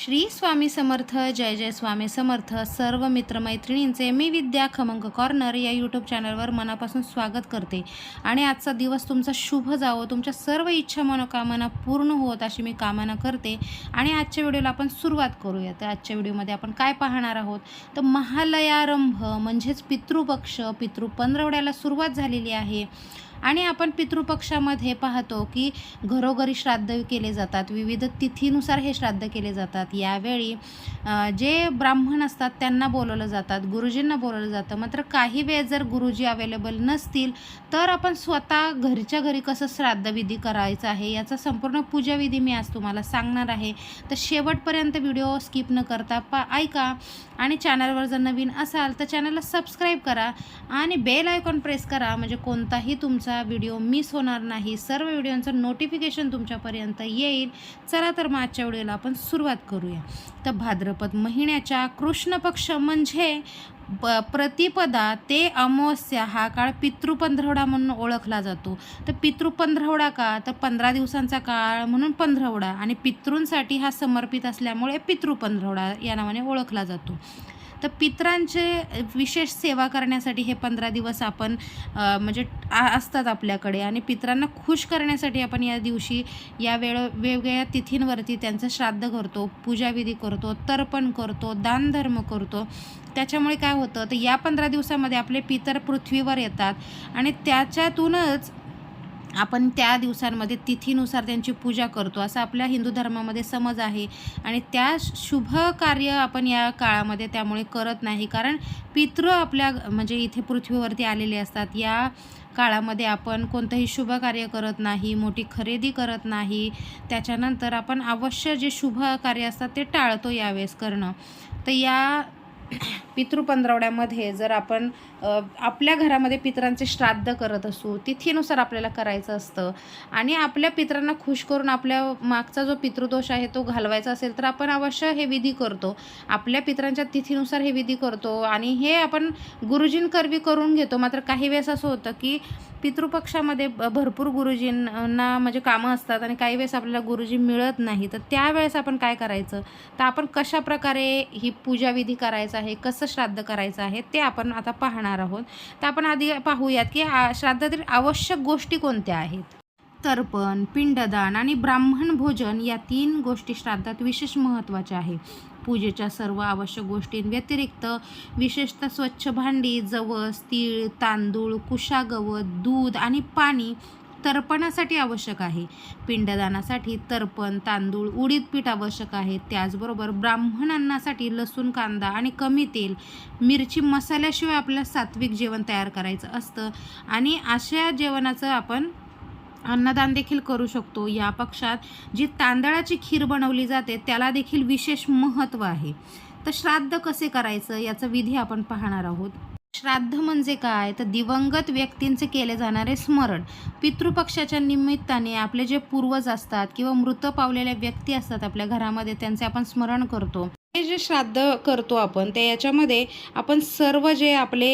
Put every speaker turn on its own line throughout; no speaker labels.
श्री स्वामी समर्थ जय जय स्वामी समर्थ सर्व मित्रमैत्रिणींचे मी विद्या खमंग कॉर्नर या यूट्यूब चॅनलवर मनापासून स्वागत करते. आणि आजचा दिवस तुमचा शुभ जावो तुमच्या सर्व इच्छा मनोकामना पूर्ण होत अशी मी कामना करते. आणि आजच्या व्हिडिओला आपण सुरुवात करूया. तर आजच्या व्हिडिओमध्ये आपण काय पाहणार आहोत? तर महालयारंभ म्हणजेच पितृपक्ष पितृ पंधरवड्याला सुरुवात झालेली आहे. आणि आपण पितृपक्षामध्ये पाहतो की घरोघरी श्राद्ध केले जातात विविध तिथीनुसार हे श्राद्ध केले जातात. यावेळी जे ब्राह्मण असतात त्यांना बोलवलं जातात गुरुजींना बोलवलं जातं. मात्र काही वेळ जर गुरुजी अवेलेबल नसतील तर आपण स्वतः घरच्या घरी कसं श्राद्धविधी करायचं आहे याचा संपूर्ण पूजाविधी मी आज तुम्हाला सांगणार आहे. तर शेवटपर्यंत व्हिडिओ स्किप न करता पा ऐका. आणि चॅनलवर जर नवीन असाल तर चॅनलला सबस्क्राईब करा आणि बेल आयकॉन प्रेस करा. म्हणजे कोणताही तुमचा व्हिडिओ मिस होणार नाही. सर्व व्हिडिओंचं नोटिफिकेशन तुमच्यापर्यंत येईल. चला तर मग आजच्या व्हिडिओला आपण सुरुवात करूया. तर भाद्रपद महिन्याच्या कृष्ण पक्ष म्हणजे प प्रतिपदा ते अमावस्या हा काळ पितृपंधरवडा म्हणून ओळखला जातो. तर पितृपंधरवडा का? तर पंधरा दिवसांचा काळ म्हणून पंधरवडा. आणि पितृंसाठी हा समर्पित असल्यामुळे पितृपंधरवडा या नावाने ओळखला जातो. तर पितरांचे विशेष सेवा करण्यासाठी हे पंधरा दिवस आपण म्हणजे आ- असतात आपल्याकडे. आणि पितरांना खुश करण्यासाठी आपण या दिवशी या वेळ वेगवेगळ्या तिथींवरती त्यांचं श्राद्ध करतो पूजाविधी करतो तर्पण करतो दानधर्म करतो. त्याच्यामुळे काय होतं तर या पंधरा दिवसामध्ये आपले पितर पृथ्वीवर येतात. आणि त्याच्यातूनच आपण त्या दिवसांमध्ये तिथीनुसार त्यांची पूजा करतो. असं आपल्या हिंदू धर्मामध्ये समज आहे. आणि त्या शुभ कार्य आपण या काळामध्ये त्यामुळे करत नाही. कारण पितृ आपल्या म्हणजे इथे पृथ्वीवरती आलेले असतात. या काळामध्ये आपण कोणतंही शुभ कार्य करत नाही मोठी खरेदी करत नाही. त्याच्यानंतर आपण अवश्य जे शुभ कार्य असतात ते टाळतो यावेळेस करणं. तर या पितृपंधरवड्यामध्ये जर आपण आपल्या घरामध्ये पितरांचे श्राद्ध करत असू तिथीनुसार आपल्याला करायचं असतं. आणि आपल्या पितरांना खुश करून आपल्या मागचा जो पितृदोष आहे तो घालवायचा असेल तर आपण अवश्य हे विधी करतो. आपल्या पितरांच्या तिथीनुसार हे विधी करतो. आणि हे आपण गुरुजींकरवी करून घेतो. मात्र काही वेळेस असं होतं की पितृपक्षामध्ये भरपूर गुरुजींना म्हणजे कामं असतात आणि काही वेळेस आपल्याला गुरुजी मिळत नाही. तर त्यावेळेस आपण काय करायचं? तर आपण कशा प्रकारे ही पूजाविधी करायचा? आहे कसं श्राद्ध करायचं आहे ते आपण आता पाहणार आहोत. तर आपण आधी पाहूयात की श्राद्धातील आवश्यक गोष्टी कोणत्या आहेत? तर्पण पिंडदान आणि ब्राह्मण भोजन या तीन गोष्टी श्राद्धात विशेष महत्त्वाच्या आहे. पूजेच्या सर्व आवश्यक गोष्टींव्यतिरिक्त विशेषतः स्वच्छ भांडी जवस तीळ तांदूळ कुशागवत दूध आणि पाणी तर्पणासाठी आवश्यक आहे. पिंडदानासाठी तर्पण तांदूळ उडीद पीठ आवश्यक आहे. त्याचबरोबर ब्राह्मणांनासाठी लसूण कांदा आणि कमी तेल मिरची मसाल्याशिवाय आपल्याला सात्विक जेवण तयार करायचं असतं. आणि अशा जेवणाचं आपण अन्नदान देखील करू शकतो. या पक्षात जी तांदळाची खीर बनवली जाते त्याला देखील विशेष महत्त्व आहे. तर श्राद्ध कसे करायचं? याचा विधी आपण पाहणार आहोत. श्राद्ध म्हणजे काय? तर दिवंगत व्यक्तींचे केले जाणारे स्मरण. पितृपक्षाच्या निमित्ताने आपले जे पूर्वज असतात किंवा मृत पावलेल्या व्यक्ती असतात आपल्या घरामध्ये त्यांचे आपण स्मरण करतो. हे जे श्राद्ध करतो आपण ते याच्यामध्ये आपण सर्व जे आपले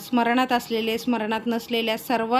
स्मरणात असलेले स्मरणात नसलेल्या सर्व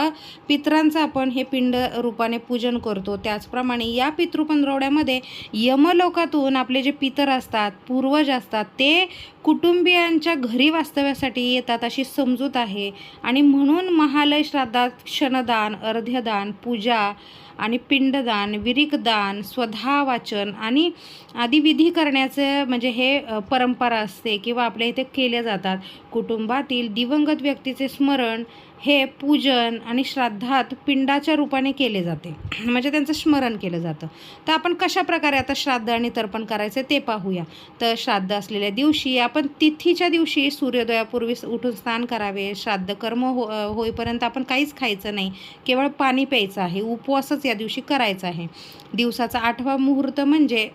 पितरांचं आपण हे पिंड रूपाने पूजन करतो. त्याचप्रमाणे या पितृपंधरवड्यामध्ये यमलोकातून आपले जे पितर असतात पूर्वज असतात ते कुटुंबियांच्या घरी वास्तव्यासाठी येतात अशी समजूत आहे. आणि म्हणून महालय श्राद्धात क्षणदान अर्ध्यदान पूजा आणि पिंडदान विरिकदान स्वधा वाचन आणि आदी विधी करण्याचं म्हणजे हे परंपरा असते किंवा आपल्या इथे केल्या जातात. कुटुंबातील दिवंगत व्यक्तीचे स्मरण हे पूजन आणि श्राद्धात पिंडाच्या रूपाने केले जाते. म्हणजे त्यांचं स्मरण केलं जातं. तर आपण कशा प्रकारे आता श्राद्ध आणि तर्पण करायचं ते पाहूया. तर श्राद्ध असलेल्या दिवशी आपण तिथीच्या दिवशी सूर्योदयापूर्वी उठून स्नान करावे. श्राद्ध कर्म हो होईपर्यंत आपण काहीच खायचं नाही. केवळ पाणी प्यायचं आहे. उपवासच या दिवशी करायचा आहे. दिवसाचा आठवा मुहूर्त म्हणजे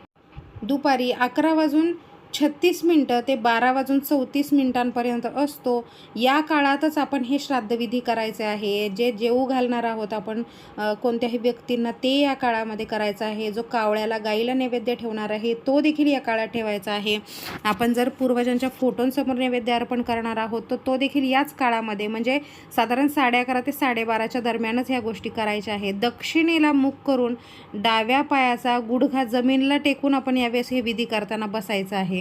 दुपारी अकरा वाजून छत्तीस मिनटं ते बारा वाजून चौतीस मिनिटांपर्यंत असतो. या काळातच आपण हे श्राद्धविधी करायचे आहे. जे जेऊ घालणार आहोत आपण कोणत्याही व्यक्तींना ते या काळामध्ये करायचं आहे. जो कावळ्याला गाईला नैवेद्य ठेवणार आहे तो देखील या काळात ठेवायचा आहे. आपण जर पूर्वजांच्या फोटोंसमोर नैवेद्य अर्पण करणार आहोत तर तो देखील याच काळामध्ये म्हणजे साधारण साडे अकरा ते साडेबाराच्या दरम्यानच ह्या गोष्टी करायच्या आहेत. दक्षिणेला मुख करून डाव्या पायाचा गुडघा जमीनला टेकून आपण यावेळेस हे विधी करताना बसायचं आहे.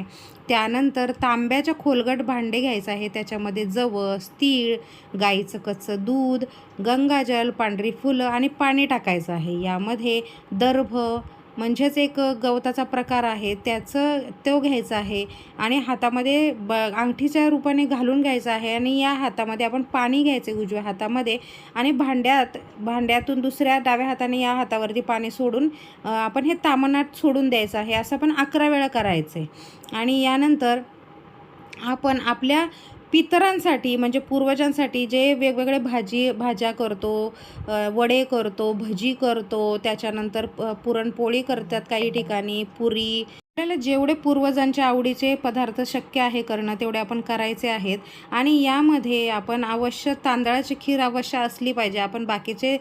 त्यानंतर तांब्याच्या खोलगट भांडे घ्यायचं आहे. त्याच्यामध्ये जवस तीळ गाईचं कच्चं दूध गंगाजल पांढरी फुलं आणि पाणी टाकायचं आहे. यामध्ये दर्भ म्हणजेच एक गवताचा प्रकार आहे. त्याचं तो घ्यायचा आहे आणि हातामध्ये ब अंगठीच्या रूपाने घालून घ्यायचा आहे आणि या हातामध्ये आपण पाणी घ्यायचे उजव्या हातामध्ये आणि भांड्यात भांड्यातून दुसऱ्या डाव्या हाताने या हातावरती पाणी सोडून आपण हे तामनात सोडून द्यायचं आहे. असं पण अकरा वेळा करायचं आहे. आणि यानंतर आपण आपल्या पितरांसाठी म्हणजे पूर्वजांसाठी जे वेगवेगळे भाजी भाज्या करतो वडे करतो भजी करतो त्याच्यानंतर पुरणपोळी करतात काही ठिकाणी पुरी. आपल्याला जेवढे पूर्वजांच्या आवडीचे पदार्थ शक्य आहे करणं तेवढे आपण करायचे आहेत. आणि यामध्ये आपण अवश्य तांदळाची खीर अवश्य असली पाहिजे. आपण बाकीचे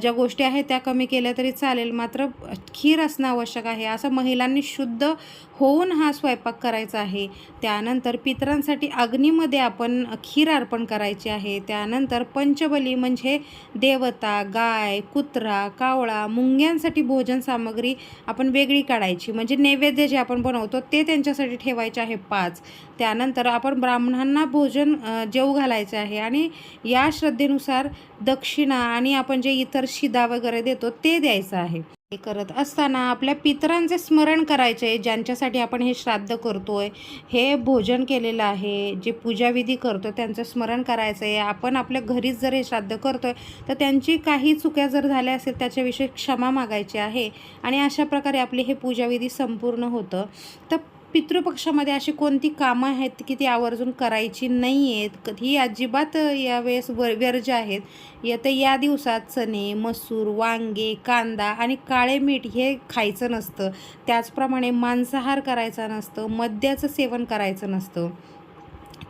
ज्या गोष्टी आहेत त्या कमी केल्या तरी चालेल. मात्र खीर असणं आवश्यक आहे. असं महिलांनी शुद्ध होऊन हा स्वयंपाक करायचा आहे. त्यानंतर पितरांसाठी अग्नीमध्ये आपण खीर अर्पण करायची आहे. त्यानंतर पंचबली म्हणजे देवता गाय कुत्रा कावळा मुंग्यांसाठी भोजन सामग्री आपण वेगळी काढायची. म्हणजे नैवेद्य जे आपण बनवतो ते त्यांच्यासाठी ठेवायचे आहे पाच. त्यानंतर आपण ब्राह्मणांना भोजन अ, जेवू घालायचे आहे आणि या श्रद्धेनुसार दक्षिणा आणि आपण जे इतर शिदा वगैरे देतो ते द्यायचं आहे. हे करत असताना आपल्या पितरांचे स्मरण करायचे ज्यांच्यासाठी आपण हे श्राद्ध करतोय हे भोजन केलेलं आहे जे पूजाविधी करतो त्यांचं स्मरण करायचं आहे आपण आपल्या घरीच जर हे श्राद्ध करतोय तर त्यांची काही चुक्या जर झाल्या असेल त्याच्याविषयी क्षमा मागायची आहे. आणि अशा प्रकारे आपली हे पूजाविधी संपूर्ण होतं. तर पितृपक्षामध्ये अशी कोणती कामं आहेत की ती आवर्जून करायची नाही आहेत ही अजिबात यावेळेस व व्यर्ज आहेत. तर या दिवसात चणे मसूर वांगे कांदा आणि काळे मीठ हे खायचं नसतं. त्याचप्रमाणे मांसाहार करायचा नसतं. मद्याचं सेवन करायचं नसतं.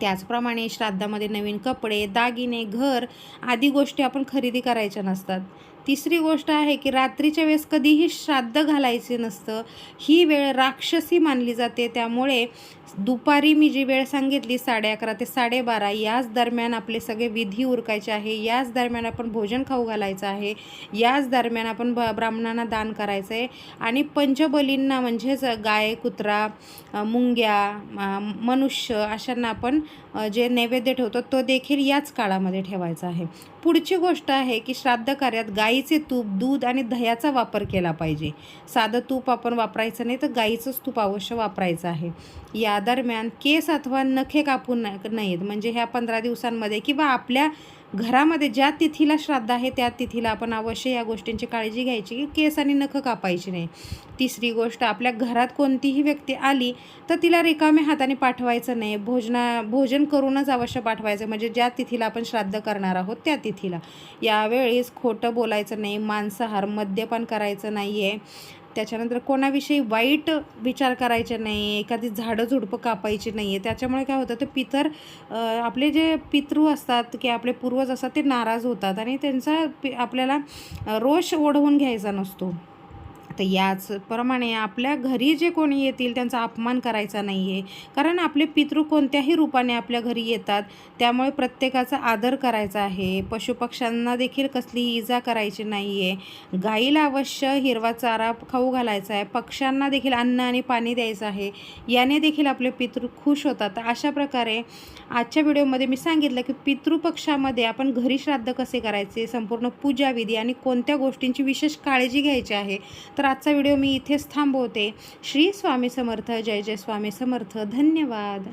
त्याचप्रमाणे श्राद्धामध्ये नवीन कपडे दागिने घर आदी गोष्टी आपण खरेदी करायच्या नसतात. तिसरी गोष्ट आहे की रात्रीच्या वेळेस कधीही श्राद्ध घालायचे नसतं. ही वेळ राक्षसी मानली जाते. त्यामुळे दुपारी मी जी वेळ सांगितली साडे अकरा ते साडेबारा याच दरम्यान आपले सगळे विधी उरकायचे आहे. याच दरम्यान आपण भोजन खाऊ घालायचं आहे. याच दरम्यान आपण ब ब्राह्मणांना दान करायचं आहे आणि पंचबलींना म्हणजेच गाय कुत्रा मुंग्या मनुष्य अशांना आपण जे नैवेद्य ठेवतो तो देखील याच काळामध्ये ठेवायचा आहे. पुढची गोष्ट आहे की श्राद्ध कार्यात गाईचे तूप दूध आणि दह्याचा वापर केला पाहिजे. साधं तूप आपण वापरायचं नाही तर गाईचंच तूप अवश्य वापरायचं आहे. या दरम्यान केस अथवा नखे कापून न- नाहीत. म्हणजे ह्या पंधरा दिवसांमध्ये किंवा आपल्या घरामध्ये ज्या तिथीला श्राद्ध आहे त्या तिथीला आपण अवश्य या गोष्टींची काळजी घ्यायची की केस आणि नखं कापायची नाही. तिसरी गोष्ट आपल्या घरात कोणतीही व्यक्ती आली तर तिला रिकाम्या हाताने पाठवायचं नाही. भोजना भोजन करूनच अवश्य पाठवायचं. म्हणजे ज्या तिथीला आपण श्राद्ध करणार आहोत त्या तिथीला. यावेळेस खोटं बोलायचं नाही मांसाहार मद्यपान करायचं नाही आहे त्याच्यानंतर कोणाविषयी वाईट विचार करायचे नाही एखादी झाडं झुडपं कापायची नाही आहे त्याच्यामुळे काय होतं ते पितर आपले जे पितृ असतात की आपले पूर्वज असतात ते नाराज होतात आणि त्यांचा पि- आपल्याला रोष ओढवून घ्यायचा नसतो. तर याचप्रमाणे आपल्या घरी जे कोणी येतील त्यांचा अपमान करायचा नाही आहे कारण आपले पितृ कोणत्याही रूपाने आपल्या घरी येतात त्यामुळे प्रत्येकाचा आदर करायचा आहे. पशुपक्ष्यांना देखील कसली इजा करायची नाही आहे गाईला अवश्य हिरवा चारा खाऊ घालायचा आहे. पक्ष्यांना देखील अन्न आणि पाणी द्यायचं आहे. याने देखील आपले पितृ खुश होतात. तर अशा प्रकारे आजच्या व्हिडिओमध्ये मी सांगितलं की पितृपक्षामध्ये आपण घरी श्राद्ध कसे करायचे संपूर्ण पूजाविधी आणि कोणत्या गोष्टींची विशेष काळजी घ्यायची आहे तर तर आजचा व्हिडिओ मी इथेच थांबवते. श्री स्वामी समर्थ जय जय स्वामी समर्थ. धन्यवाद.